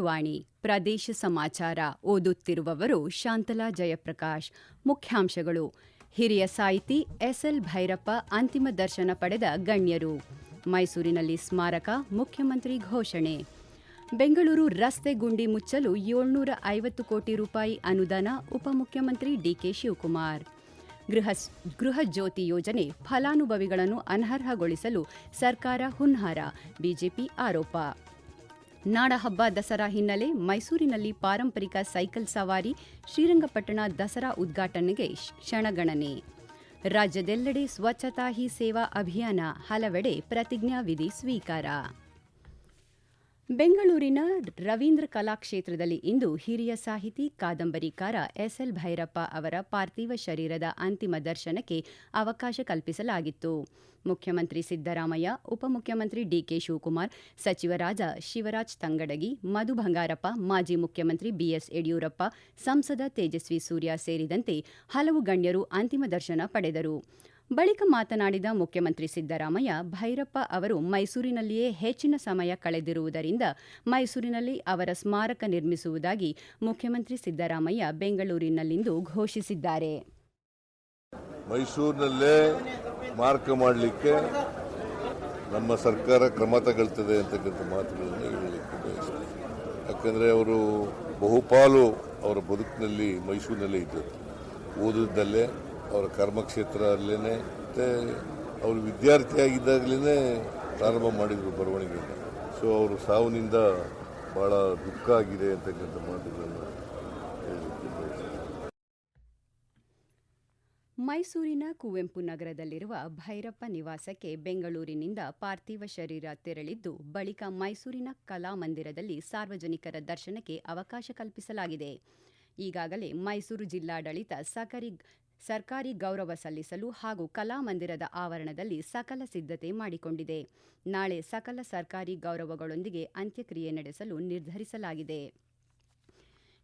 ವಾಣಿ ಪ್ರದೇಶ ಸಮಾಚಾರ ಓದುತ್ತಿರುವವರು ಶಾಂತಲಾ ಜಯಪ್ರಕಾಶ್. ಮುಖ್ಯಾಂಶಗಳು. ಹಿರಿಯ ಸಾಹಿತಿ ಎಸ್ಎಲ್ ಭೈರಪ್ಪ ಅಂತಿಮ ದರ್ಶನ ಪಡೆದ ಗಣ್ಯರು. ಮೈಸೂರಿನಲ್ಲಿ ಸ್ಮಾರಕ ಮುಖ್ಯಮಂತ್ರಿ ಘೋಷಣೆ. ಬೆಂಗಳೂರು ರಸ್ತೆ ಗುಂಡಿ ಮುಚ್ಚಲು ಏಳ್ನೂರ ಐವತ್ತು ಕೋಟಿ ರೂಪಾಯಿ ಅನುದಾನ ಉಪಮುಖ್ಯಮಂತ್ರಿ ಡಿಕೆ ಶಿವಕುಮಾರ್. ಗೃಹ ಗೃಹ ಜ್ಯೋತಿ ಯೋಜನೆ ಫಲಾನುಭವಿಗಳನ್ನು ಅನರ್ಹಗೊಳಿಸಲು ಸರ್ಕಾರ ಹುನ್ನಾರ, ಬಿಜೆಪಿ ಆರೋಪ. ನಾಡಹಬ್ಬ ದಸರಾ ಹಿನ್ನೆಲೆ ಮೈಸೂರಿನಲ್ಲಿ ಪಾರಂಪರಿಕ ಸೈಕಲ್ ಸವಾರಿ ಶ್ರೀರಂಗಪಟ್ಟಣ ದಸರಾ ಉದ್ಘಾಟನೆಗೆ ಕ್ಷಣಗಣನೆ. ರಾಜ್ಯದೆಲ್ಲೆಡೆ ಸ್ವಚ್ಛತಾ ಹಿ ಸೇವಾ ಅಭಿಯಾನ ಹಲವೆಡೆ ಪ್ರತಿಜ್ಞಾವಿಧಿ ಸ್ವೀಕಾರ. ಬೆಂಗಳೂರಿನ ರವೀಂದ್ರ ಕಲಾಕ್ಷೇತ್ರದಲ್ಲಿ ಇಂದು ಹಿರಿಯ ಸಾಹಿತಿ ಕಾದಂಬರಿಕಾರ ಎಸ್ಎಲ್ ಭೈರಪ್ಪ ಅವರ ಪಾರ್ಥಿವ ಶರೀರದ ಅಂತಿಮ ದರ್ಶನಕ್ಕೆ ಅವಕಾಶ ಕಲ್ಪಿಸಲಾಗಿತ್ತು. ಮುಖ್ಯಮಂತ್ರಿ ಸಿದ್ದರಾಮಯ್ಯ, ಉಪಮುಖ್ಯಮಂತ್ರಿ ಡಿಕೆ ಶಿವಕುಮಾರ್, ಸಚಿವರಾದ ಶಿವರಾಜ್ ತಂಗಡಗಿ, ಮಧು ಬಂಗಾರಪ್ಪ, ಮಾಜಿ ಮುಖ್ಯಮಂತ್ರಿ ಬಿಎಸ್ ಯಡಿಯೂರಪ್ಪ, ಸಂಸದ ತೇಜಸ್ವಿ ಸೂರ್ಯ ಸೇರಿದಂತೆ ಹಲವು ಗಣ್ಯರು ಅಂತಿಮ ದರ್ಶನ ಪಡೆದರು. ಬಳಿಕ ಮಾತನಾಡಿದ ಮುಖ್ಯಮಂತ್ರಿ ಸಿದ್ದರಾಮಯ್ಯ, ಭೈರಪ್ಪ ಅವರು ಮೈಸೂರಿನಲ್ಲಿಯೇ ಹೆಚ್ಚಿನ ಸಮಯ ಕಳೆದಿರುವುದರಿಂದ ಮೈಸೂರಿನಲ್ಲಿ ಅವರ ಸ್ಮಾರಕ ನಿರ್ಮಿಸುವುದಾಗಿ ಮುಖ್ಯಮಂತ್ರಿ ಸಿದ್ದರಾಮಯ್ಯ ಬೆಂಗಳೂರಿನಲ್ಲಿಂದು ಘೋಷಿಸಿದ್ದಾರೆ. ಮೈಸೂರಿನಲ್ಲೇ ಸ್ಮಾರಕ ಮಾಡಲಿಕ್ಕೆ ನಮ್ಮ ಸರ್ಕಾರ ಕ್ರಮ ತಗೊಳ್ತದೆ ಅಂತಕ್ಕಂಥ ಮಾತುಗಳನ್ನು ಹೇಳಲಿಕ್ಕೆ ಯಾಕಂದರೆ ಅವರು ಬಹುಪಾಲು ಅವರ ಬದುಕಿನಲ್ಲಿ ಮೈಸೂರಿನಲ್ಲೇ ಇದ್ದದ್ದು ಓದಿದ್ದಲ್ಲೇ ಅವರ ಕರ್ಮಕ್ಷೇತ್ರ ಅಲ್ಲೇ ಮತ್ತು ಅವರು ವಿದ್ಯಾರ್ಥಿಯಾಗಿದ್ದಾಗಲೇ ಪ್ರಾರಂಭ ಮಾಡಿದರು ಬರವಣಿಗೆಯನ್ನು. ಸೊ ಅವರು ಸಾವಿನಿಂದ ಭಾಳ ದುಃಖ ಆಗಿದೆ ಅಂತಕ್ಕಂಥ ಮಾತುಗಳನ್ನು ಮೈಸೂರಿನ ಕುವೆಂಪು ನಗರದಲ್ಲಿರುವ ಭೈರಪ್ಪ ನಿವಾಸಕ್ಕೆ ಬೆಂಗಳೂರಿನಿಂದ ಪಾರ್ಥಿವ ಶರೀರ ತೆರಳಿದ್ದು, ಬಳಿಕ ಮೈಸೂರಿನ ಕಲಾಮಂದಿರದಲ್ಲಿ ಸಾರ್ವಜನಿಕರ ದರ್ಶನಕ್ಕೆ ಅವಕಾಶ ಕಲ್ಪಿಸಲಾಗಿದೆ. ಈಗಾಗಲೇ ಮೈಸೂರು ಜಿಲ್ಲಾಡಳಿತ ಸಕರಿ ಸರ್ಕಾರಿ ಗೌರವ ಸಲ್ಲಿಸಲು ಹಾಗೂ ಕಲಾಮಂದಿರದ ಆವರಣದಲ್ಲಿ ಸಕಲ ಸಿದ್ಧತೆ ಮಾಡಿಕೊಂಡಿದೆ. ನಾಳೆ ಸಕಲ ಸರ್ಕಾರಿ ಗೌರವಗಳೊಂದಿಗೆ ಅಂತ್ಯಕ್ರಿಯೆ ನಡೆಸಲು ನಿರ್ಧರಿಸಲಾಗಿದೆ.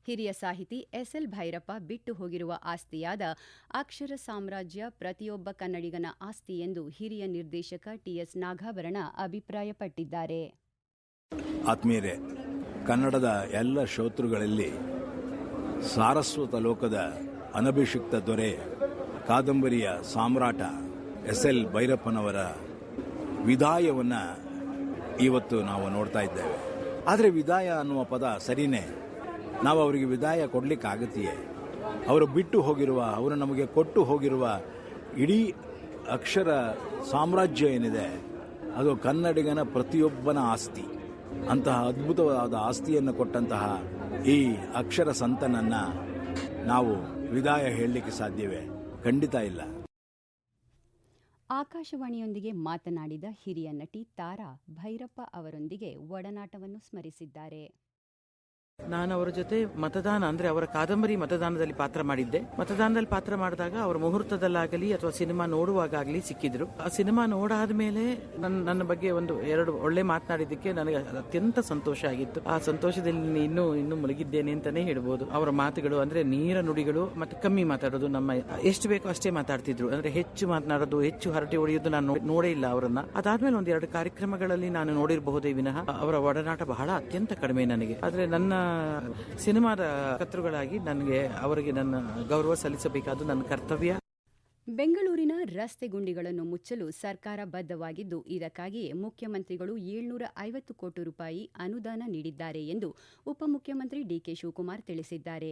ಹಿರಿಯ ಸಾಹಿತಿ ಎಸ್ಎಲ್ ಭೈರಪ್ಪ ಬಿಟ್ಟು ಹೋಗಿರುವ ಆಸ್ತಿಯಾದ ಅಕ್ಷರ ಸಾಮ್ರಾಜ್ಯ ಪ್ರತಿಯೊಬ್ಬ ಕನ್ನಡಿಗನ ಆಸ್ತಿ ಎಂದು ಹಿರಿಯ ನಿರ್ದೇಶಕ ಟಿಎಸ್ ನಾಗಾಭರಣ ಅಭಿಪ್ರಾಯಪಟ್ಟಿದ್ದಾರೆ. ಆತ್ಮೀಯರೇ, ಕನ್ನಡದ ಎಲ್ಲ ಶ್ರೋತೃಗಳಲ್ಲಿ ಸಾರಸ್ವತ ಲೋಕದ ಅನಭಿಷಿಕ್ತ ದೊರೆ ಕಾದಂಬರಿಯ ಸಾಮ್ರಾಟ ಎಸ್ ಎಲ್ ಭೈರಪ್ಪನವರ ವಿದಾಯವನ್ನ ಇವತ್ತು ನಾವು ನೋಡ್ತಾ ಇದ್ದೇವೆ. ಆದರೆ ವಿದಾಯ ಅನ್ನುವ ಪದ ಸರಿನೇ. ನಾವು ಅವರಿಗೆ ವಿದಾಯ ಕೊಡಲಿಕ್ಕಾಗತ್ತೆಯೇ. ಅವರು ಬಿಟ್ಟು ಹೋಗಿರುವ, ಅವರು ನಮಗೆ ಕೊಟ್ಟು ಹೋಗಿರುವ ಇಡೀ ಅಕ್ಷರ ಸಾಮ್ರಾಜ್ಯ ಏನಿದೆ, ಅದು ಕನ್ನಡಿಗನ ಪ್ರತಿಯೊಬ್ಬನ ಆಸ್ತಿ. ಅಂತಹ ಅದ್ಭುತವಾದ ಆಸ್ತಿಯನ್ನು ಕೊಟ್ಟಂತಹ ಈ ಅಕ್ಷರ ಸಂತನನ್ನು ನಾವು ವಿದಾಯ ಹೇಳಲಿಕ್ಕೆ ಸಾಧ್ಯವೇ? ಖಂಡಿತ ಇಲ್ಲ. ಆಕಾಶವಾಣಿಯೊಂದಿಗೆ ಮಾತನಾಡಿದ ಹಿರಿಯ ನಟಿ ತಾರಾ ಭೈರಪ್ಪ ಅವರೊಂದಿಗೆ ಒಡನಾಟವನ್ನು ಸ್ಮರಿಸಿದ್ದಾರೆ. ನಾನು ಅವರ ಜೊತೆ ಮತದಾನ, ಅಂದ್ರೆ ಅವರ ಕಾದಂಬರಿ ಮತದಾನದಲ್ಲಿ ಪಾತ್ರ ಮಾಡಿದ್ದೆ. ಮತದಾನದಲ್ಲಿ ಪಾತ್ರ ಮಾಡಿದಾಗ ಅವರ ಮುಹೂರ್ತದಲ್ಲಾಗಲಿ ಅಥವಾ ಸಿನಿಮಾ ನೋಡುವಾಗಲಿ ಸಿಕ್ಕಿದ್ರು. ಆ ಸಿನಿಮಾ ನೋಡಾದ ಮೇಲೆ ನನ್ನ ಬಗ್ಗೆ ಒಂದು ಎರಡು ಒಳ್ಳೆ ಮಾತನಾಡಿದ್ದಕ್ಕೆ ನನಗೆ ಅತ್ಯಂತ ಸಂತೋಷ ಆಗಿತ್ತು. ಆ ಸಂತೋಷದಲ್ಲಿ ನಾನು ಇನ್ನೂ ಇನ್ನೂ ಮುಳುಗಿದ್ದೇನೆ ಅಂತಾನೆ ಹೇಳ್ಬೋದು. ಅವರ ಮಾತುಗಳು, ಅಂದ್ರೆ ನೀರ ನುಡಿಗಳು, ಮತ್ತೆ ಕಮ್ಮಿ ಮಾತಾಡೋದು ನಮ್ಮ, ಎಷ್ಟು ಬೇಕೋ ಅಷ್ಟೇ ಮಾತಾಡ್ತಿದ್ರು. ಅಂದ್ರೆ ಹೆಚ್ಚು ಮಾತನಾಡೋದು, ಹೆಚ್ಚು ಹರಟೆ ಹೊಡೆಯೋದು ನಾನು ನೋಡೇ ಇಲ್ಲ ಅವರನ್ನ. ಅದಾದ್ಮೇಲೆ ಒಂದೆರಡು ಕಾರ್ಯಕ್ರಮಗಳಲ್ಲಿ ನಾನು ನೋಡಿರಬಹುದೇ ವಿನಃ, ಅವರ ಒಡನಾಟ ಬಹಳ ಅತ್ಯಂತ ಕಡಿಮೆ ನನಗೆ. ಆದ್ರೆ ನನ್ನ ಸಿನಿಮಾದ ಕರ್ತೃಗಳಾಗಿ ನನಗೆ ಅವರಿಗೆ ನನ್ನ ಗೌರವ ಸಲ್ಲಿಸಬೇಕಾದ್ದು ನನ್ನ ಕರ್ತವ್ಯ. ಬೆಂಗಳೂರಿನ ರಸ್ತೆ ಗುಂಡಿಗಳನ್ನು ಮುಚ್ಚಲು ಸರ್ಕಾರ ಬದ್ಧವಾಗಿದ್ದು, ಇದಕ್ಕಾಗಿಯೇ ಮುಖ್ಯಮಂತ್ರಿಗಳು ಏಳ್ನೂರ ಐವತ್ತು ಕೋಟಿ ರೂಪಾಯಿ ಅನುದಾನ ನೀಡಿದ್ದಾರೆ ಎಂದು ಉಪಮುಖ್ಯಮಂತ್ರಿ ಡಿಕೆ ಶಿವಕುಮಾರ್ ತಿಳಿಸಿದ್ದಾರೆ.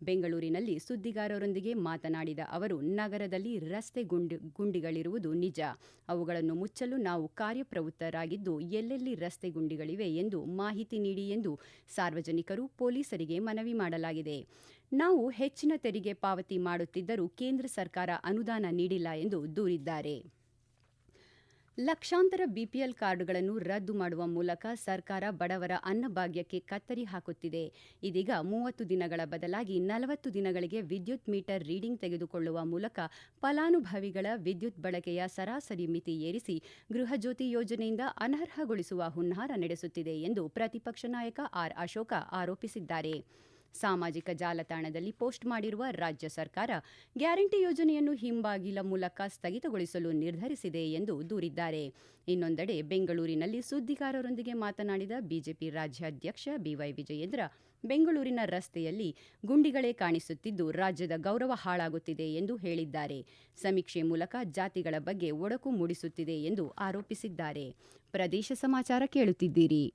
ಬೆಂಗಳೂರಿನಲ್ಲಿ ಸುದ್ದಿಗಾರರೊಂದಿಗೆ ಮಾತನಾಡಿದ ಅವರು, ನಗರದಲ್ಲಿ ರಸ್ತೆ ಗುಂಡಿ, ಗುಂಡಿಗಳಿರುವುದು ನಿಜ. ಅವುಗಳನ್ನು ಮುಚ್ಚಲು ನಾವು ಕಾರ್ಯಪ್ರವೃತ್ತರಾಗಿದ್ದು, ಎಲ್ಲೆಲ್ಲಿ ರಸ್ತೆ ಗುಂಡಿಗಳಿವೆ ಎಂದು ಮಾಹಿತಿ ನೀಡಿ ಎಂದು ಸಾರ್ವಜನಿಕರು ಪೊಲೀಸರಿಗೆ ಮನವಿ ಮಾಡಲಾಗಿದೆ. ನಾವು ಹೆಚ್ಚಿನ ತೆರಿಗೆ ಪಾವತಿ ಮಾಡುತ್ತಿದ್ದರೂ ಕೇಂದ್ರ ಸರ್ಕಾರ ಅನುದಾನ ನೀಡಿಲ್ಲ ಎಂದು ದೂರಿದ್ದಾರೆ. ಲಕ್ಷಾಂತರ ಬಿಪಿಎಲ್ ಕಾರ್ಡ್ಗಳನ್ನು ರದ್ದು ಮಾಡುವ ಮೂಲಕ ಸರ್ಕಾರ ಬಡವರ ಅನ್ನಭಾಗ್ಯಕ್ಕೆ ಕತ್ತರಿ ಹಾಕುತ್ತಿದೆ. ಇದೀಗ ಮೂವತ್ತು ದಿನಗಳ ಬದಲಾಗಿ ನಲವತ್ತು ದಿನಗಳಿಗೆ ವಿದ್ಯುತ್ ಮೀಟರ್ ರೀಡಿಂಗ್ ತೆಗೆದುಕೊಳ್ಳುವ ಮೂಲಕ ಫಲಾನುಭವಿಗಳ ವಿದ್ಯುತ್ ಬಳಕೆಯ ಸರಾಸರಿ ಮಿತಿ ಏರಿಸಿ ಗೃಹಜ್ಯೋತಿ ಯೋಜನೆಯಿಂದ ಅನರ್ಹಗೊಳಿಸುವ ಹುನ್ನಾರ ನಡೆಸುತ್ತಿದೆ ಎಂದು ಪ್ರತಿಪಕ್ಷ ನಾಯಕ ಆರ್ ಅಶೋಕ ಆರೋಪಿಸಿದ್ದಾರೆ. ಸಾಮಾಜಿಕ ಜಾಲತಾಣದಲ್ಲಿ ಪೋಸ್ಟ್ ಮಾಡಿರುವ ರಾಜ್ಯ ಸರ್ಕಾರ ಗ್ಯಾರಂಟಿ ಯೋಜನೆಯನ್ನು ಹಿಂಬಾಗಿಲ ಮೂಲಕ ಸ್ಥಗಿತಗೊಳಿಸಲು ನಿರ್ಧರಿಸಿದೆ ಎಂದು ದೂರಿದ್ದಾರೆ. ಇನ್ನೊಂದೆಡೆ ಬೆಂಗಳೂರಿನಲ್ಲಿ ಸುದ್ದಿಗಾರರೊಂದಿಗೆ ಮಾತನಾಡಿದ ಬಿಜೆಪಿ ರಾಜ್ಯಾಧ್ಯಕ್ಷ ಬಿವೈ ವಿಜಯೇಂದ್ರ, ಬೆಂಗಳೂರಿನ ರಸ್ತೆಯಲ್ಲಿ ಗುಂಡಿಗಳೇ ಕಾಣಿಸುತ್ತಿದ್ದು ರಾಜ್ಯದ ಗೌರವ ಹಾಳಾಗುತ್ತಿದೆ ಎಂದು ಹೇಳಿದ್ದಾರೆ. ಸಮೀಕ್ಷೆ ಮೂಲಕ ಜಾತಿಗಳ ಬಗ್ಗೆ ಒಡಕು ಮೂಡಿಸುತ್ತಿದೆ ಎಂದು ಆರೋಪಿಸಿದ್ದಾರೆ. ಪ್ರದೇಶ ಸಮಾಚಾರ ಕೇಳುತ್ತಿದ್ದೀರಿ.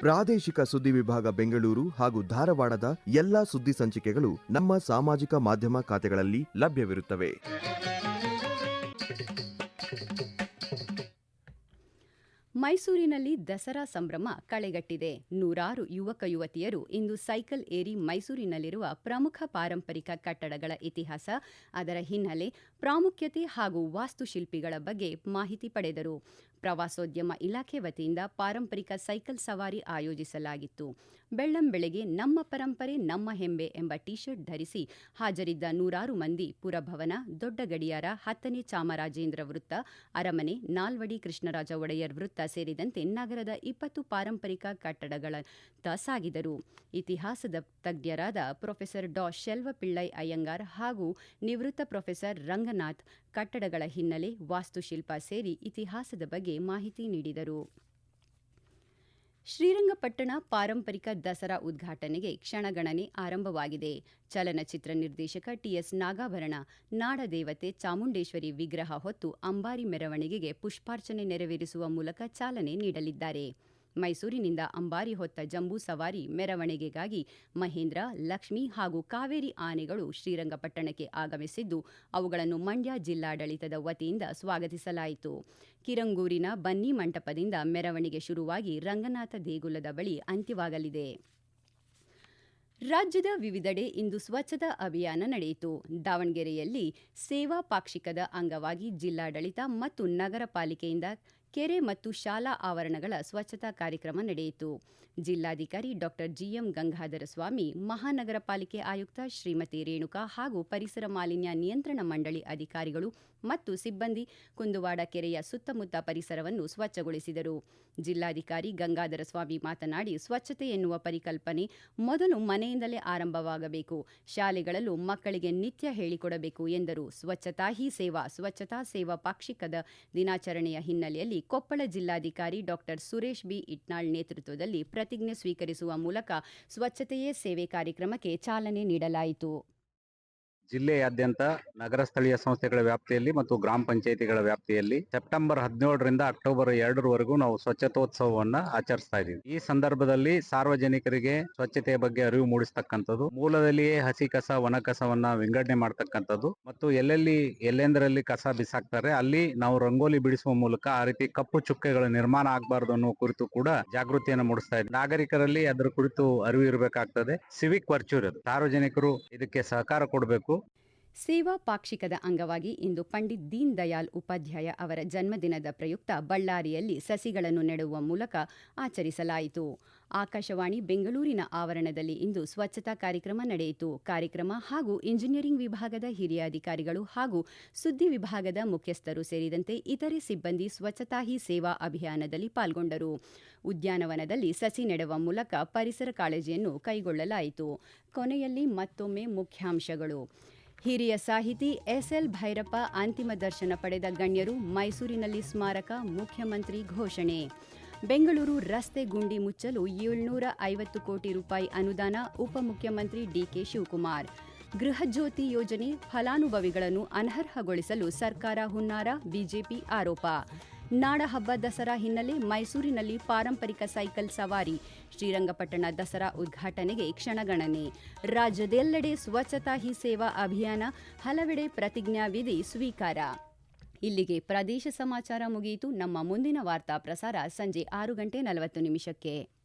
ಪ್ರಾದೇಶಿಕ ಸುದ್ದಿ ವಿಭಾಗ ಬೆಂಗಳೂರು ಹಾಗೂ ಧಾರವಾಡದ ಎಲ್ಲಾ ಸುದ್ದಿ ಸಂಚಿಕೆಗಳು ನಮ್ಮ ಸಾಮಾಜಿಕ ಮಾಧ್ಯಮ ಖಾತೆಗಳಲ್ಲಿ ಲಭ್ಯವಿರುತ್ತವೆ. ಮೈಸೂರಿನಲ್ಲಿ ದಸರಾ ಸಂಭ್ರಮ ಕಳೆಗಟ್ಟಿದೆ. ನೂರಾರು ಯುವಕ ಯುವತಿಯರು ಇಂದು ಸೈಕಲ್ ಏರಿ ಮೈಸೂರಿನಲ್ಲಿರುವ ಪ್ರಮುಖ ಪಾರಂಪರಿಕ ಕಟ್ಟಡಗಳ ಇತಿಹಾಸ, ಅದರ ಹಿನ್ನೆಲೆ ಪ್ರಾಮುಖ್ಯತೆ ಹಾಗೂ ವಾಸ್ತುಶಿಲ್ಪಿಗಳ ಬಗ್ಗೆ ಮಾಹಿತಿ ಪಡೆದರು. ಪ್ರವಾಸೋದ್ಯಮ ಇಲಾಖೆ ವತಿಯಿಂದ ಪಾರಂಪರಿಕ ಸೈಕಲ್ ಸವಾರಿ ಆಯೋಜಿಸಲಾಗಿತ್ತು. ಬೆಳ್ಳಂ ಬೆಳಗ್ಗೆ ನಮ್ಮ ಪರಂಪರೆ, ನಮ್ಮ ಹೆಂಬೆ ಎಂಬ ಟಿ ಶರ್ಟ್ ಧರಿಸಿ ಹಾಜರಿದ್ದ ನೂರಾರು ಮಂದಿ ಪುರಭವನ, ದೊಡ್ಡ ಗಡಿಯಾರ, ಹತ್ತನೇ ಚಾಮರಾಜೇಂದ್ರ ವೃತ್ತ, ಅರಮನೆ, ನಾಲ್ವಡಿ ಕೃಷ್ಣರಾಜ ಒಡೆಯರ್ ವೃತ್ತ ಸೇರಿದಂತೆ ನಗರದ ಇಪ್ಪತ್ತು ಪಾರಂಪರಿಕ ಕಟ್ಟಡಗಳತ್ತ ಸಾಗಿದರು. ಇತಿಹಾಸದ ತಜ್ಞರಾದ ಪ್ರೊಫೆಸರ್ ಡಾ ಶೆಲ್ವ ಪಿಳ್ಳೈ ಅಯ್ಯಂಗಾರ್ ಹಾಗೂ ನಿವೃತ್ತ ಪ್ರೊಫೆಸರ್ ರಂಗನಾಥ್ ಕಟ್ಟಡಗಳ ಹಿನ್ನೆಲೆ ವಾಸ್ತುಶಿಲ್ಪ ಸೇರಿ ಇತಿಹಾಸದ ಬಗ್ಗೆ ಮಾಹಿತಿ ನೀಡಿದರು. ಶ್ರೀರಂಗಪಟ್ಟಣ ಪಾರಂಪರಿಕ ದಸರಾ ಉದ್ಘಾಟನೆಗೆ ಕ್ಷಣಗಣನೆ ಆರಂಭವಾಗಿದೆ. ಚಲನಚಿತ್ರ ನಿರ್ದೇಶಕ ಟಿಎಸ್ ನಾಗಾಭರಣ, ನಾಡದೇವತೆ ಚಾಮುಂಡೇಶ್ವರಿ ವಿಗ್ರಹ ಹೊತ್ತು ಅಂಬಾರಿ ಮೆರವಣಿಗೆಗೆ ಪುಷ್ಪಾರ್ಚನೆ ನೆರವೇರಿಸುವ ಮೂಲಕ ಚಾಲನೆ ನೀಡಲಿದ್ದಾರೆ. ಮೈಸೂರಿನಿಂದ ಅಂಬಾರಿ ಹೊತ್ತ ಜಂಬೂ ಸವಾರಿ ಮೆರವಣಿಗೆಗಾಗಿ ಮಹೇಂದ್ರ, ಲಕ್ಷ್ಮಿ ಹಾಗೂ ಕಾವೇರಿ ಆನೆಗಳು ಶ್ರೀರಂಗಪಟ್ಟಣಕ್ಕೆ ಆಗಮಿಸಿದ್ದು, ಅವುಗಳನ್ನು ಮಂಡ್ಯ ಜಿಲ್ಲಾಡಳಿತದ ವತಿಯಿಂದ ಸ್ವಾಗತಿಸಲಾಯಿತು. ಕಿರಂಗೂರಿನ ಬನ್ನಿ ಮಂಟಪದಿಂದ ಮೆರವಣಿಗೆ ಶುರುವಾಗಿ ರಂಗನಾಥ ದೇಗುಲದ ಬಳಿ ಅಂತ್ಯವಾಗಲಿದೆ. ರಾಜ್ಯದ ವಿವಿಧೆಡೆ ಇಂದು ಸ್ವಚ್ಛತಾ ಅಭಿಯಾನ ನಡೆಯಿತು. ದಾವಣಗೆರೆಯಲ್ಲಿ ಸೇವಾ ಪಾಕ್ಷಿಕದ ಅಂಗವಾಗಿ ಜಿಲ್ಲಾಡಳಿತ ಮತ್ತು ನಗರ ಪಾಲಿಕೆಯಿಂದ ಕೆರೆ ಮತ್ತು ಶಾಲಾ ಆವರಣಗಳ ಸ್ವಚ್ಛತಾ ಕಾರ್ಯಕ್ರಮ ನಡೆಯಿತು. ಜಿಲ್ಲಾಧಿಕಾರಿ ಡಾಕ್ಟರ್ ಜಿಎಂ ಗಂಗಾಧರ ಸ್ವಾಮಿ ಮಹಾನಗರ ಪಾಲಿಕೆ ಆಯುಕ್ತ ಶ್ರೀಮತಿ ರೇಣುಕಾ ಹಾಗೂ ಪರಿಸರ ಮಾಲಿನ್ಯ ನಿಯಂತ್ರಣ ಮಂಡಳಿ ಅಧಿಕಾರಿಗಳು ಮತ್ತು ಸಿಬ್ಬಂದಿ ಕುಂದುವಾಡ ಕೆರೆಯ ಸುತ್ತಮುತ್ತ ಪರಿಸರವನ್ನು ಸ್ವಚ್ಛಗೊಳಿಸಿದರು. ಜಿಲ್ಲಾಧಿಕಾರಿ ಗಂಗಾಧರ ಸ್ವಾಮಿ ಮಾತನಾಡಿ, ಸ್ವಚ್ಛತೆ ಎನ್ನುವ ಪರಿಕಲ್ಪನೆ ಮೊದಲು ಮನೆಯಿಂದಲೇ ಆರಂಭವಾಗಬೇಕು. ಶಾಲೆಗಳಲ್ಲೂ ಮಕ್ಕಳಿಗೆ ನಿತ್ಯ ಹೇಳಿಕೊಡಬೇಕು ಎಂದರು. ಸ್ವಚ್ಛತಾ ಹಿ ಸೇವಾ, ಸ್ವಚ್ಛತಾ ಸೇವಾ ಪಾಕ್ಷಿಕದ ದಿನಾಚರಣೆಯ ಹಿನ್ನೆಲೆಯಲ್ಲಿ ಕೊಪ್ಪಳ ಜಿಲ್ಲಾಧಿಕಾರಿ ಡಾಕ್ಟರ್ ಸುರೇಶ್ ಬಿ. ಇಟ್ನಾಳ್ ನೇತೃತ್ವದಲ್ಲಿ ಪ್ರತಿಜ್ಞೆ ಸ್ವೀಕರಿಸುವ ಮೂಲಕ ಸ್ವಚ್ಛತೆಯೇ ಸೇವೆ ಕಾರ್ಯಕ್ರಮಕ್ಕೆ ಚಾಲನೆ ನೀಡಲಾಯಿತು. ಜಿಲ್ಲೆಯಾದ್ಯಂತ ನಗರ ಸ್ಥಳೀಯ ಸಂಸ್ಥೆಗಳ ವ್ಯಾಪ್ತಿಯಲ್ಲಿ ಮತ್ತು ಗ್ರಾಮ ಪಂಚಾಯಿತಿಗಳ ವ್ಯಾಪ್ತಿಯಲ್ಲಿ ಸೆಪ್ಟೆಂಬರ್ ಹದಿನೇಳರಿಂದ ಅಕ್ಟೋಬರ್ ಎರಡರವರೆಗೂ ನಾವು ಸ್ವಚ್ಛತೋತ್ಸವವನ್ನ ಆಚರಿಸ್ತಾ ಇದ್ದೀವಿ. ಈ ಸಂದರ್ಭದಲ್ಲಿ ಸಾರ್ವಜನಿಕರಿಗೆ ಸ್ವಚ್ಛತೆಯ ಬಗ್ಗೆ ಅರಿವು ಮೂಡಿಸ್ತಕ್ಕಂಥದ್ದು, ಮೂಲದಲ್ಲಿಯೇ ಹಸಿ ಕಸ, ಒಣ ಕಸವನ್ನ ವಿಂಗಡಣೆ ಮಾಡ್ತಕ್ಕಂಥದ್ದು ಮತ್ತು ಎಲ್ಲೆಲ್ಲಿ, ಎಲ್ಲೆಂದರಲ್ಲಿ ಕಸ ಬಿಸಾಕ್ತಾರೆ, ಅಲ್ಲಿ ನಾವು ರಂಗೋಲಿ ಬಿಡಿಸುವ ಮೂಲಕ ಆ ರೀತಿ ಕಪ್ಪು ಚುಕ್ಕೆಗಳ ನಿರ್ಮಾಣ ಆಗಬಾರದು ಅನ್ನೋ ಕುರಿತು ಕೂಡ ಜಾಗೃತಿಯನ್ನು ಮೂಡಿಸ್ತಾ ಇದ್ದೀವಿ. ನಾಗರಿಕರಲ್ಲಿ ಅದರ ಕುರಿತು ಅರಿವು ಇರಬೇಕಾಗ್ತದೆ. ಸಿವಿಕ್ ವರ್ಚೂರ್ ಸಾರ್ವಜನಿಕರು ಇದಕ್ಕೆ ಸಹಕಾರ ಕೊಡಬೇಕು. ಸೇವಾ ಪಾಕ್ಷಿಕದ ಅಂಗವಾಗಿ ಇಂದು ಪಂಡಿತ್ ದೀನ್ ದಯಾಳ್ ಉಪಾಧ್ಯಾಯ ಅವರ ಜನ್ಮದಿನದ ಪ್ರಯುಕ್ತ ಬಳ್ಳಾರಿಯಲ್ಲಿ ಸಸಿಗಳನ್ನು ನೆಡುವ ಮೂಲಕ ಆಚರಿಸಲಾಯಿತು. ಆಕಾಶವಾಣಿ ಬೆಂಗಳೂರಿನ ಆವರಣದಲ್ಲಿ ಇಂದು ಸ್ವಚ್ಛತಾ ಕಾರ್ಯಕ್ರಮ ನಡೆಯಿತು. ಕಾರ್ಯಕ್ರಮ ಹಾಗೂ ಇಂಜಿನಿಯರಿಂಗ್ ವಿಭಾಗದ ಹಿರಿಯ ಅಧಿಕಾರಿಗಳು ಹಾಗೂ ಸುದ್ದಿ ವಿಭಾಗದ ಮುಖ್ಯಸ್ಥರು ಸೇರಿದಂತೆ ಇತರೆ ಸಿಬ್ಬಂದಿ ಸ್ವಚ್ಛತಾ ಹಿ ಸೇವಾ ಅಭಿಯಾನದಲ್ಲಿ ಪಾಲ್ಗೊಂಡರು. ಉದ್ಯಾನವನದಲ್ಲಿ ಸಸಿ ನೆಡುವ ಮೂಲಕ ಪರಿಸರ ಕಾಳಜಿಯನ್ನು ಕೈಗೊಳ್ಳಲಾಯಿತು. ಕೊನೆಯಲ್ಲಿ ಮತ್ತೊಮ್ಮೆ ಮುಖ್ಯಾಂಶಗಳು. ಹಿರಿಯ ಸಾಹಿತಿ ಎಸ್ಎಲ್ ಭೈರಪ್ಪ ಅಂತಿಮ ದರ್ಶನ ಪಡೆದ ಗಣ್ಯರು ಮೈಸೂರಿನಲ್ಲಿ ಸ್ಮಾರಕ ಮುಖ್ಯಮಂತ್ರಿ ಘೋಷಣೆ. ಬೆಂಗಳೂರು ರಸ್ತೆ ಗುಂಡಿ ಮುಚ್ಚಲು ಏಳ್ನೂರ ಐವತ್ತು ಕೋಟಿ ರೂಪಾಯಿ ಅನುದಾನ ಉಪಮುಖ್ಯಮಂತ್ರಿ ಡಿಕೆ ಶಿವಕುಮಾರ್. ಗೃಹಜ್ಯೋತಿ ಯೋಜನೆ ಫಲಾನುಭವಿಗಳನ್ನು ಅನರ್ಹಗೊಳಿಸಲು ಸರ್ಕಾರ ಹುನ್ನಾರ, ಬಿಜೆಪಿ ಆರೋಪ. ನಾಡಹಬ್ಬ ದಸರಾ ಹಿನ್ನೆಲೆ ಮೈಸೂರಿನಲ್ಲಿ ಪಾರಂಪರಿಕ ಸೈಕಲ್ ಸವಾರಿ. ಶ್ರೀರಂಗಪಟ್ಟಣ ದಸರಾ ಉದ್ಘಾಟನೆಗೆ ಕ್ಷಣಗಣನೆ. ರಾಜ್ಯದೆಲ್ಲೆಡೆ ಸ್ವಚ್ಛತಾ ಹಿ ಸೇವಾ ಅಭಿಯಾನ ಹಲವೆಡೆ ಪ್ರತಿಜ್ಞಾವಿಧಿ ಸ್ವೀಕಾರ. ಇಲ್ಲಿಗೆ ಪ್ರದೇಶ ಸಮಾಚಾರ ಮುಗಿಯಿತು. ನಮ್ಮ ಮುಂದಿನ ವಾರ್ತಾ ಪ್ರಸಾರ ಸಂಜೆ ಆರು ಗಂಟೆ ನಲವತ್ತು ನಿಮಿಷಕ್ಕೆ.